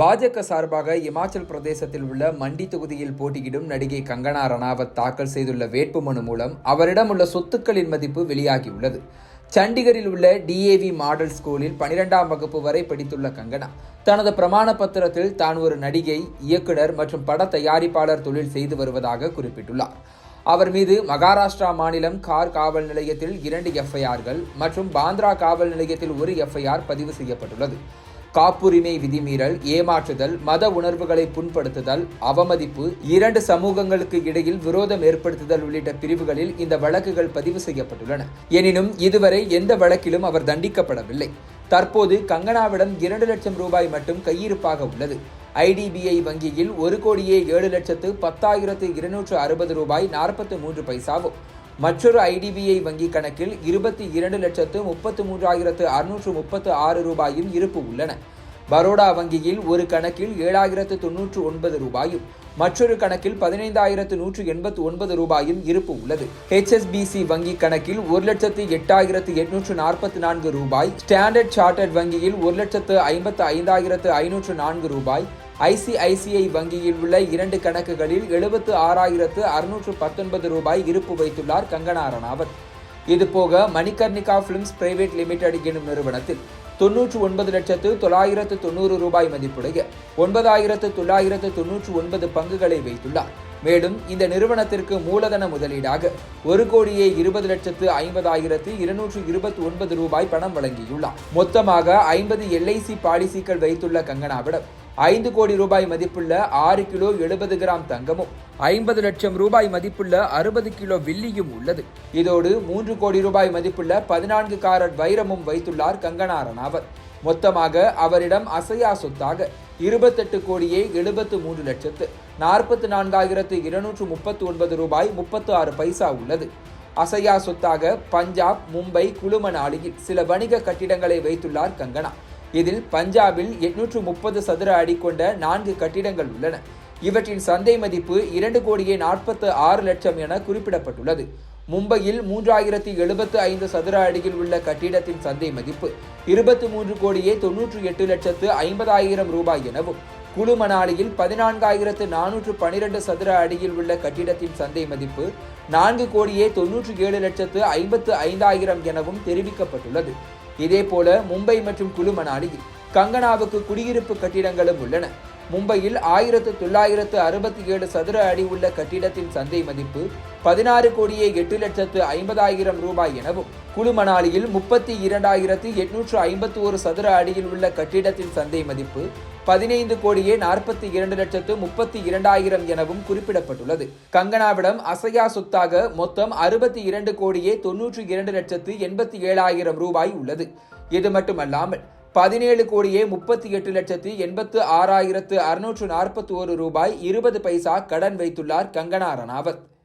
பாஜக சார்பாக இமாச்சல் பிரதேசத்தில் உள்ள மண்டி தொகுதியில் போட்டியிடும் நடிகை கங்கனா ரணாவத் தாக்கல் செய்துள்ள வேட்புமனு மூலம் அவரிடம் உள்ள சொத்துக்களின் மதிப்பு வெளியாகியுள்ளது. சண்டிகரில் உள்ள டிஏவி மாடல் ஸ்கூலில் பனிரெண்டாம் வகுப்பு வரை படித்துள்ள கங்கனா தனது பிரமாண பத்திரத்தில் தான் ஒரு நடிகை இயக்குனர் மற்றும் பட தயாரிப்பாளர் தொழில் செய்து வருவதாக குறிப்பிட்டுள்ளார். அவர் மீது மகாராஷ்டிரா மாநிலம் கார் காவல் நிலையத்தில் இரண்டு எஃப்ஐஆர்கள் மற்றும் பாந்த்ரா காவல் நிலையத்தில் ஒரு எஃப்ஐஆர் பதிவு செய்யப்பட்டுள்ளது. காப்புரிமை விதிமீறல் ஏமாற்றுதல் மத உணர்வுகளை புண்படுத்துதல் அவமதிப்பு இரண்டு சமூகங்களுக்கு இடையில் விரோதம் ஏற்படுத்துதல் உள்ளிட்ட பிரிவுகளில் இந்த வழக்குகள் பதிவு செய்யப்பட்டுள்ளன. எனினும் இதுவரை எந்த வழக்கிலும் அவர் தண்டிக்கப்படவில்லை. தற்போது கங்கனாவிடம் இரண்டு லட்சம் ரூபாய் மட்டும் கையிருப்பாக உள்ளது. ஐடிபிஐ வங்கியில் ஒரு கோடியே ஏழு லட்சத்து பத்தாயிரத்து இருநூற்று அறுபது ரூபாய் நாற்பத்து மூன்று பைசாவும் மற்றொரு ஐடிபிஐ வங்கி கணக்கில் இருபத்தி இரண்டு லட்சத்து முப்பத்து மூன்றாயிரத்து அறுநூற்று முப்பத்து ஆறு ரூபாயும் இருப்பு உள்ளன. பரோடா வங்கியில் ஒரு கணக்கில் ஏழாயிரத்து தொன்னூற்று ஒன்பது ரூபாயும் மற்றொரு கணக்கில் பதினைந்தாயிரத்து நூற்று எண்பத்து ஒன்பது ரூபாயும் இருப்பு உள்ளது. ஹெச்எஸ்பிசி வங்கி கணக்கில் ஒரு லட்சத்து எட்டாயிரத்து எட்நூற்று நாற்பத்தி நான்கு ரூபாய். ஸ்டாண்டர்ட் சார்ட்டர்ட் வங்கியில் ஒரு லட்சத்து ஐம்பத்து ஐந்தாயிரத்து ஐநூற்று நான்கு ரூபாய். ஐசிஐசிஐ வங்கியில் உள்ள இரண்டு கணக்குகளில் எழுபத்து ஆறாயிரத்து அறுநூற்று பத்தொன்பது ரூபாய் இருப்பு வைத்துள்ளார் கங்கனா ரணாவத். இதுபோக மணிகர்ணிகா பிலிம்ஸ் பிரைவேட் லிமிடெட் எனும் நிறுவனத்தில் தொன்னூற்று ஒன்பது லட்சத்து தொள்ளாயிரத்து தொண்ணூறு ரூபாய் மதிப்புடைய ஒன்பதாயிரத்து தொள்ளாயிரத்து தொன்னூற்று ஒன்பது பங்குகளை வைத்துள்ளார். மேலும் இந்த நிறுவனத்திற்கு மூலதன முதலீடாக ஒரு கோடியே இருபது லட்சத்து ஐம்பதாயிரத்து இருநூற்று இருபத்தி ஒன்பது ரூபாய் பணம் வழங்கியுள்ளார். மொத்தமாக ஐம்பது எல்ஐசி பாலிசிகள் வைத்துள்ள கங்கனாவிடம் ஐந்து கோடி ரூபாய் மதிப்புள்ள ஆறு கிலோ எழுபது கிராம் தங்கமும் ஐம்பது லட்சம் ரூபாய் மதிப்புள்ள அறுபது கிலோ வில்லியும் உள்ளது. இதோடு மூன்று கோடி ரூபாய் மதிப்புள்ள பதினான்கு காரட் வைரமும் வைத்துள்ளார் கங்கனா ரணாவத் மொத்தமாக அவரிடம் அசையா சொத்தாக இருபத்தெட்டு கோடியே எழுபத்து மூன்று லட்சத்து நாற்பத்து நான்காயிரத்து இருநூற்று முப்பத்து ஒன்பது ரூபாய் முப்பத்து ஆறு பைசா உள்ளது. அசையா சொத்தாக பஞ்சாப் மும்பை குழுமனாலியில் சில வணிக கட்டிடங்களை வைத்துள்ளார் கங்கனா இதில் பஞ்சாபில் எட்நூற்று முப்பது சதுர அடி கொண்ட நான்கு கட்டிடங்கள் உள்ளன. இவற்றின் சந்தை மதிப்பு இரண்டு கோடியே நாற்பத்து ஆறு லட்சம் என குறிப்பிடப்பட்டுள்ளது. மும்பையில் மூன்றாயிரத்தி எழுபத்து ஐந்து சதுர அடியில் உள்ள கட்டிடத்தின் சந்தை மதிப்பு இருபத்தி மூன்று கோடியே தொன்னூற்று எட்டு லட்சத்து ஐம்பதாயிரம் ரூபாய் எனவும் குழு மணாலியில் பதினான்காயிரத்து நானூற்று பனிரெண்டு சதுர அடியில் உள்ள கட்டிடத்தின் சந்தை மதிப்பு நான்கு கோடியே தொன்னூற்று ஏழு லட்சத்து ஐம்பத்து ஐந்தாயிரம் எனவும் தெரிவிக்கப்பட்டுள்ளது. இதேபோல மும்பை மற்றும் குழு மணாலியில் கங்கனாவுக்கு குடியிருப்பு கட்டிடங்களும் உள்ளன. மும்பையில் ஆயிரத்து தொள்ளாயிரத்து அறுபத்தி ஏழு சதுர அடி உள்ள கட்டிடத்தின் சந்தை மதிப்பு பதினாறு கோடியே எட்டு லட்சத்து ஐம்பதாயிரம் ரூபாய் எனவும் குழுமணாலியில் முப்பத்தி இரண்டாயிரத்து எட்நூற்று ஐம்பத்தி ஒரு சதுர அடியில் உள்ள கட்டிடத்தின் சந்தை மதிப்பு பதினைந்து கோடியே நாற்பத்தி இரண்டு லட்சத்து முப்பத்தி இரண்டாயிரம் எனவும் குறிப்பிடப்பட்டுள்ளது. கங்கனாவிடம் அசையா சொத்தாக மொத்தம் அறுபத்தி இரண்டு கோடியே தொன்னூற்றி இரண்டு லட்சத்து எண்பத்தி ஏழாயிரம் ரூபாய் உள்ளது. இது மட்டுமல்லாமல் பதினேழு கோடியே முப்பத்தி எட்டு லட்சத்தி எண்பத்து ஆறாயிரத்து அறுநூற்று நாற்பத்தி ஒரு ரூபாய் இருபது பைசா கடன் வைத்துள்ளார் கங்கனா ரணாவத்.